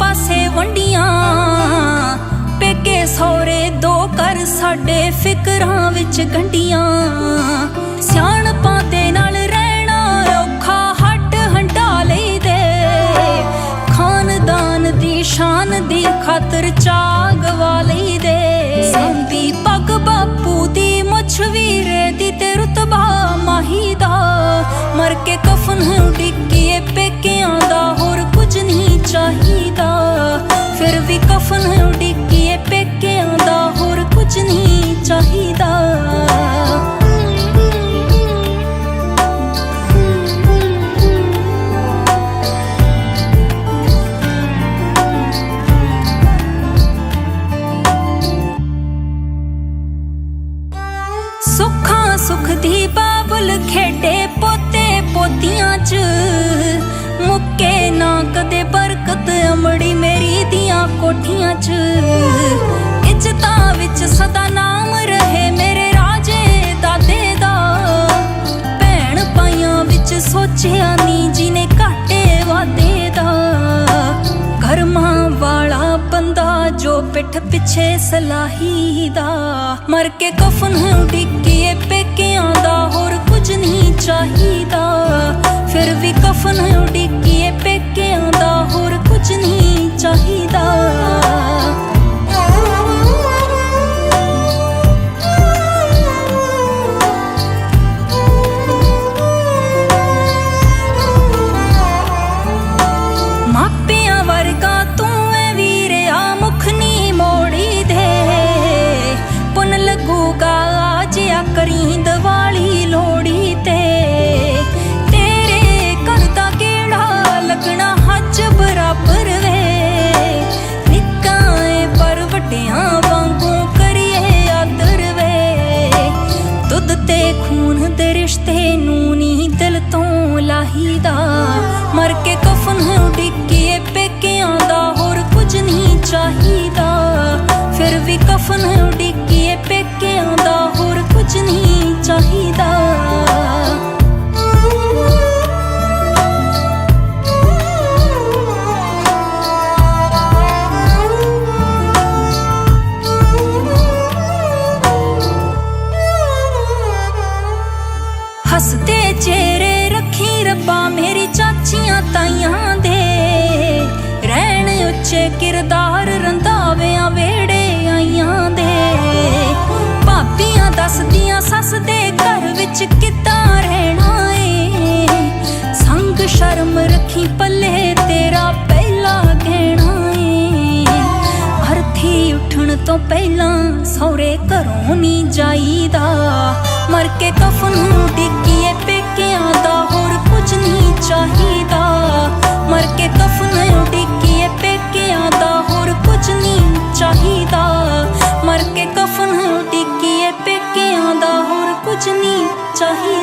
ਪਾਸੇ ਵੰਡੀਆਂ। ਪੇਕੇ ਸੋਰੇ ਦੋ ਕਰ ਸਾਡੇ ਫਿਕਰਾਂ ਵਿੱਚ ਗੰਡੀਆਂ ਸਿਆਣਪਾਂ ਦੇ ਨਾਲ ਰਹਿਣਾ ਔਖਾ, ਹੱਟ ਹੰਡਾ ਲਈਦੇ। ਖਾਨਦਾਨ ਦੀ ਸ਼ਾਨ ਦੀ ਖਾਤਰ ਚਾਗਵਾ ਲਈਦੇ। ਸੰਭੀ ਪੱਗ ਬਾਪੂ ਦੀ ਮੁੱਛ, ਵੀਰੇ ਦੀ ਤੇ ਰਤਬਾ ਮਾਹੀ ਦਾ। ਮਰ ਕੇ ਕਫਨ ਹੁੰਦੀ ਫਿਰ ਵੀ ਸੋਚਿਆ ਨੀ ਜਿਹਨੇ ਘਾਟੇ ਵਾਦੇ ਦਾ। ਕਰਮਾਂ ਵਾਲਾ ਬੰਦਾ ਜੋ ਪਿੱਠ ਪਿੱਛੇ ਸਲਾਹੀ ਦਾ। ਮਰ ਕੇ ਕਫਨ ਉਡੀਕੀਏ ਪੇਕਿਆਂ ਦਾ, ਹੋਰ ਕੁਝ ਨਹੀਂ ਚਾਹੀਦਾ। ਫਿਰ ਵੀ ਕਫਨ ਉਡੀਕੀਏ ਪੇਕਿਆਂ ਦਾ, ਹੋਰ ਕੁਝ ਨਹੀਂ ਚਾਹੀਦਾ। ਜਿਆ ਕਰੀ ਦੀਵਾਲੀ ਲੋੜੀ ਤੇ। ਤੇਰੇ ਘਰ ਦਾ ਕਿਹੜਾ ਲੱਗਣਾ ਹੱਜ ਬਰਾਬਰ ਵੇ। ਨਿੱਕਾ ਏ ਪਰ ਵੱਡਿਆਂ ਵਾਂਗੂ ਕਰੀਏ ਆਦਰ ਵੇ। ਦੁੱਧ ਤੇ ਖੂਨ ਦੇ ਰਿਸ਼ਤੇ ਨੂੰ ਨਹੀਂ ਦਿਲ ਤੋਂ ਲਾਹੀਦਾ। ਮਰ ਕੇ ਮੇਰੀ ਚਾਚੀਆਂ ਤਾਈਆਂ ਦੇ। ਰਹਿਣ ਉੱਚੇ ਕਿਰਦਾਰ ਰੰਧਾਵਿਆਂ ਵੇੜੇ ਆਈਆਂ ਦੇ। ਭਾਬੀਆਂ ਦੱਸਦੀਆਂ ਸੱਸ ਦੇ ਘਰ ਵਿੱਚ ਕਿੱਦਾਂ ਰਹਿਣਾ ਏ। ਸੰਗ ਸ਼ਰਮ ਰੱਖੀ ਪੱਲੇ ਤੇਰਾ ਪਹਿਲਾ ਕਹਿਣਾ ਏ। ਅਰਥੀ ਉੱਠਣ ਤੋਂ ਪਹਿਲਾਂ ਸਹੁਰੇ ਘਰੋਂ ਨਹੀਂ ਜਾਈਦਾ। ਮਰ ਕੇ ਕਫਨ ਡਿੱਗੀਏ ਪੇਕਿਆਂ ਮਰ